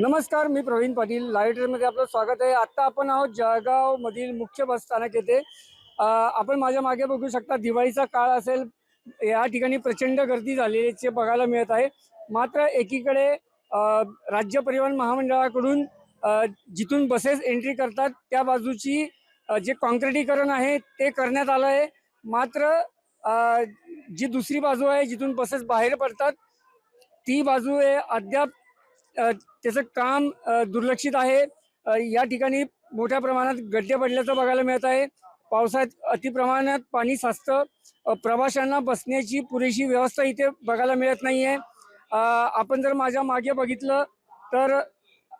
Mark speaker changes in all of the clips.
Speaker 1: नमस्कार मी प्रवीण पाटील. लाईव्ह ट्रेनमध्ये आपलं स्वागत आहे. आत्ता आपण आहोत जळगावमधील मुख्य बस स्थानक येथे. आपण माझ्या मागे बघू शकता दिवाळीचा काळ असेल या ठिकाणी प्रचंड गर्दी झालेली बघायला मिळत आहे. मात्र एकीकडे राज्य परिवहन महामंडळाकडून जिथून बसेस एंट्री करतात त्या बाजूची जे कॉन्क्रिटीकरण आहे ते करण्यात आलं आहे. मात्र जी दुसरी बाजू आहे जिथून बसेस बाहेर पडतात ती बाजू आहे अद्याप त्याचं काम दुर्लक्षित आहे. या ठिकाणी मोठ्या प्रमाणात गड्डे पडल्याचं बघायला मिळत आहे. पावसात अतिप्रमाणात पाणी साचतं. प्रवाशांना बसण्याची पुरेशी व्यवस्था इथे बघायला मिळत नाही आहे आपण जर माझ्या मागे बघितलं तर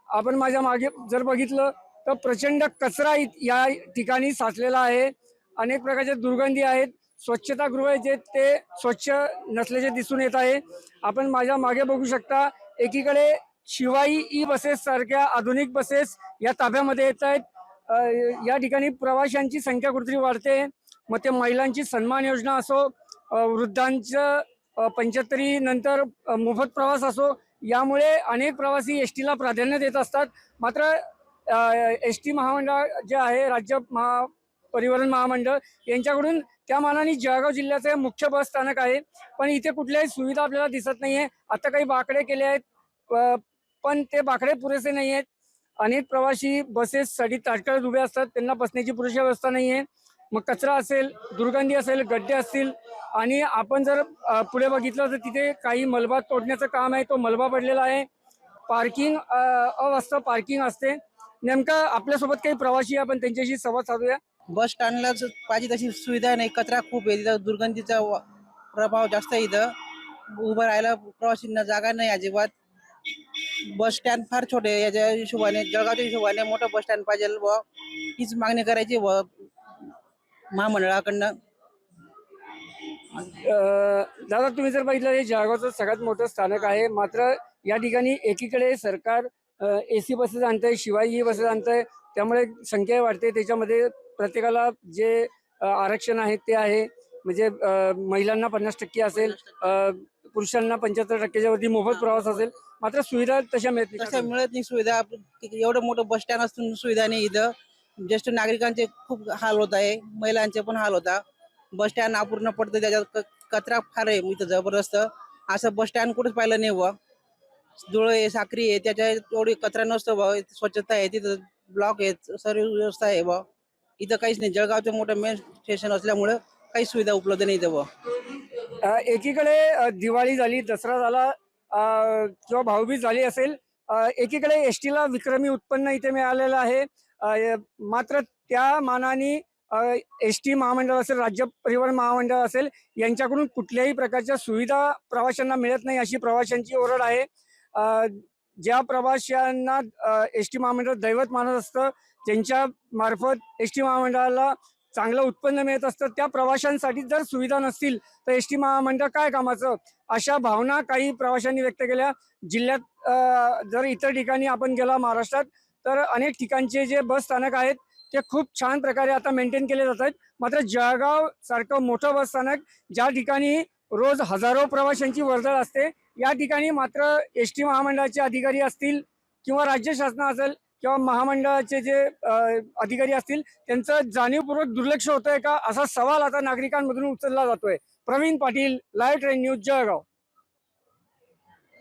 Speaker 1: आपण माझ्या मागे जर बघितलं तर प्रचंड कचरा या ठिकाणी साचलेला आहे. अनेक प्रकारच्या दुर्गंधी आहेत. स्वच्छतागृह जे ते स्वच्छ नसल्याचे दिसून येत आहे. आपण माझ्या मागे बघू शकता. एकीकडे शिवाई ई बसेस सारख्या आधुनिक बसेस या ताब्यामध्ये येत आहेत. या ठिकाणी प्रवाशांची संख्या कुठेतरी वाढते. मग ते महिलांची सन्मान योजना असो वृद्धांचं पंच्याहत्तरी नंतर मोफत प्रवास असो यामुळे अनेक प्रवासी एस टीला प्राधान्य देत असतात. मात्र एस टी महामंडळ जे आहे राज्य महा परिवहन महामंडळ यांच्याकडून त्या मानाने जळगाव जिल्ह्याचं मुख्य बस स्थानक आहे. पण इथे कुठल्याही सुविधा आपल्याला दिसत नाही आहे आता काही बाकडे केले आहेत. पण ते बाकडे पुरेसे नाही आहेत अनेक प्रवासी बसेससाठी ताटकळत उभे असतात. त्यांना बसण्याची पुरेशी व्यवस्था नाही आहे मग कचरा असेल दुर्गंधी असेल गड्डे असतील आणि आपण जर पुढे बघितलं तर तिथे काही मलबा तोडण्याचं काम आहे. तो मलबा पडलेला आहे. पार्किंग अवस्था पार्किंग असते. नेमकं आपल्यासोबत काही प्रवासी आपण त्यांच्याशी संवाद साधूया.
Speaker 2: बस स्टँडला पाहिजे तशी सुविधा नाही. कचरा खूप आहे. तिथं दुर्गंधीचा प्रभाव जास्त आहे इथं. उभं राहायला प्रवासींना जागा नाही अजिबात. बस स्टँड फार छोटे याच्या हिशोबाने जळगावच्या हिशोबाने मोठं बस स्टँड पाहिजे व हीच मागणी करायची व महामंडळाकडनं.
Speaker 1: अ, दादा तुम्ही जर बघितलं हे जळगावचं सगळ्यात मोठं स्थानक आहे. मात्र या ठिकाणी एकीकडे सरकार ए सी बसेस आणतंय शिवाय ही बसेस आणतंय. त्यामुळे संख्या वाढते. त्याच्यामध्ये प्रत्येकाला जे अ, आरक्षण आहे ते आहे. म्हणजे अ, महिलांना पन्नास टक्के असेल. अ, पुरुषांना पंच्याहत्तर टक्क्याच्या वरती मोफत प्रवास असेल मात्र सुविधा तशा मिळत
Speaker 2: तसं
Speaker 1: नाही
Speaker 2: मिळत नाही सुविधा. एवढं मोठं बस स्टँड असून सुविधा नाही इथं. ज्येष्ठ नागरिकांचे खूप हाल होत आहे. महिलांचे पण हाल होता. बस स्टँड अपूर्ण पडतं. त्याच्यात कचरा फार आहे इथं जबरदस्त. असं बस स्टँड कुठेच पाहिलं नाही बुवा. धुळ आहे साखरी आहे. त्याच्या एवढी कचरा नसतो इथं स्वच्छता आहे. तिथं ब्लॉक आहे. सर्व व्यवस्था आहे बुवा. इथं काहीच नाही. जळगावचं मोठं मेन स्टेशन असल्यामुळं काही सुविधा उपलब्ध नाही इथं
Speaker 1: अ, एकीकडे दिवाळी झाली दसरा झाला किंवा भाऊबीज झाली असेल एकीकडे एस टीला विक्रमी उत्पन्न इथे मिळालेलं आहे. मात्र त्या मानाने एस टी महामंडळ असेल राज्य परिवहन महामंडळ असेल यांच्याकडून कुठल्याही प्रकारच्या सुविधा प्रवाशांना मिळत नाही अशी प्रवाशांची ओरड आहे. ज्या प्रवाशांना एस टी महामंडळ दैवत मानत असतं त्यांच्या मार्फत एस टी महामंडळाला चांगलं उत्पन्न मिळत असतं त्या प्रवाशांसाठी जर सुविधा नसतील तर एस टी महामंडळ काय कामाचं? अशा भावना काही प्रवाशांनी व्यक्त केल्या. जिल्ह्यात जर इतर ठिकाणी आपण गेला महाराष्ट्रात तर अनेक ठिकाणचे जे बस स्थानक आहेत ते खूप छान प्रकारे आता मेंटेन केले जात आहेत. मात्र जळगाव सारखं मोठं बस स्थानक ज्या ठिकाणी रोज हजारो प्रवाशांची वर्दळ असते या ठिकाणी मात्र एस टी महामंडळाचे अधिकारी असतील किंवा राज्य शासन असेल किंवा महामंडळाचे जे अधिकारी असतील त्यांचं जाणीवपूर्वक दुर्लक्ष होतंय का? असा सवाल आता नागरिकांमधून उचलला जातोय. Pravin Patil live train news Jalgaon.